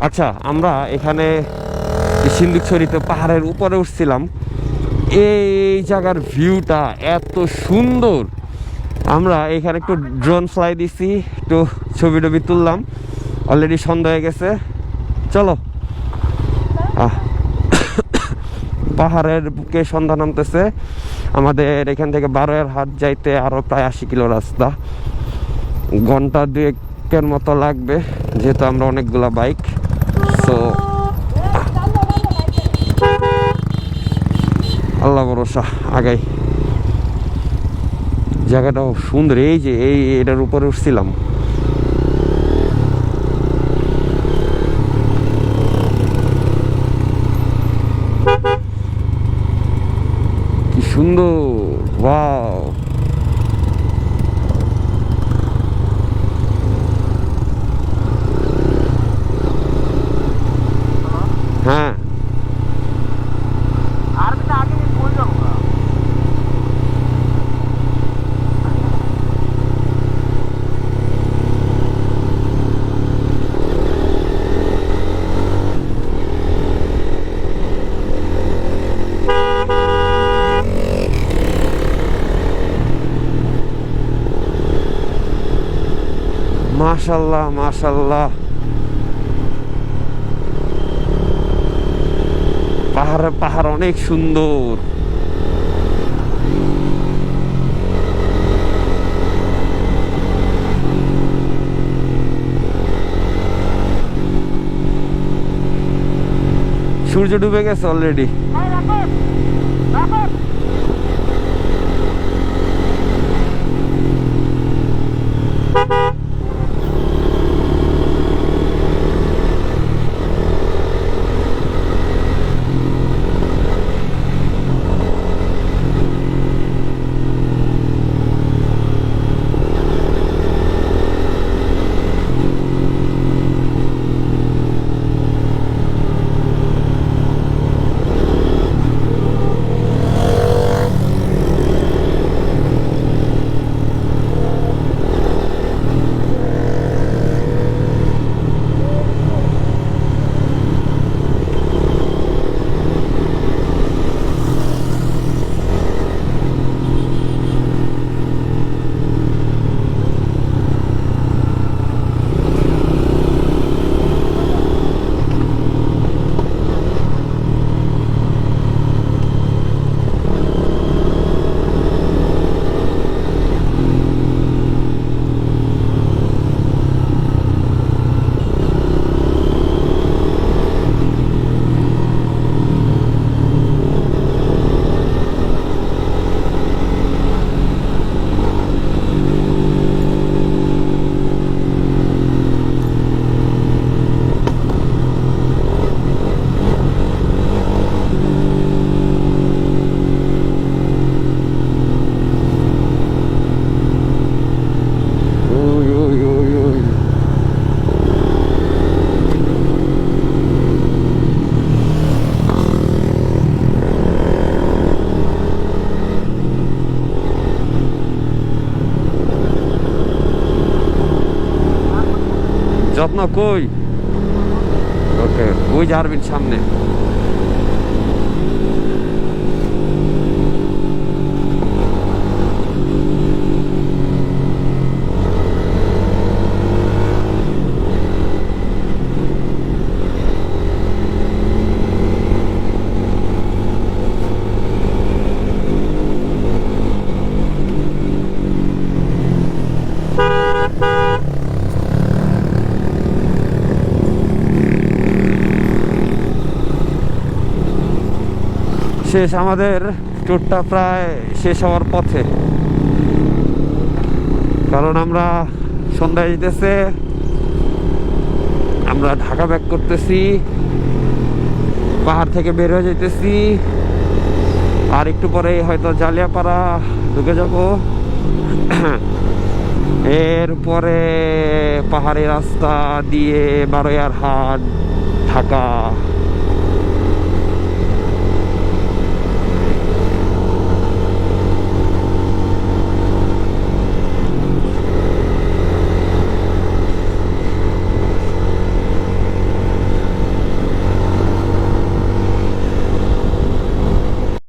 আচ্ছা আমরা এখানে সিন্ধুকছড়িতে পাহাড়ের উপরে উঠছিলাম। এই জায়গার ভিউটা এত সুন্দর। আমরা এখানে একটু ড্রোন ফ্লাই দিছি, একটু ছবি টবি তুললাম। অলরেডি সন্ধ্যা হয়ে গেছে। চলো। পাহাড়ের বুকে সন্ধ্যা নামতেছে। আমাদের এখান থেকে বারোয়ের হাট যাইতে আরও প্রায় আশি কিলো রাস্তা। ঘণ্টা দুয়েকের মতো লাগবে, যেহেতু আমরা অনেকগুলা বাইক। আল্লাহ ভরসা আগাই। জায়গাটাও সুন্দর এই যে এই এটার উপরে উঠছিলাম। কি সুন্দর ওয়াও হ্যাঁ মাশাল্লাহ মাশাল্লাহ। পাহাড় পাহাড় অনেক সুন্দর। সূর্য ডুবে গেছে অলরেডি যত্ন কই? ওকে ওই জারবির সামনে। শেষ, আমাদের ট্যুরটা প্রায় শেষ হওয়ার পথে। কারণ আমরা সন্ধ্যায় যেতেছে, আমরা ঢাকা ব্যাক করতেছি, পাহাড় থেকে বের হয়ে যেতেছি আর একটু পরে হয়তো জালিয়াপাড়া ঢুকে যাব। এরপরে পাহাড়ি রাস্তা দিয়ে বারোয়ার হাট ঢাকা।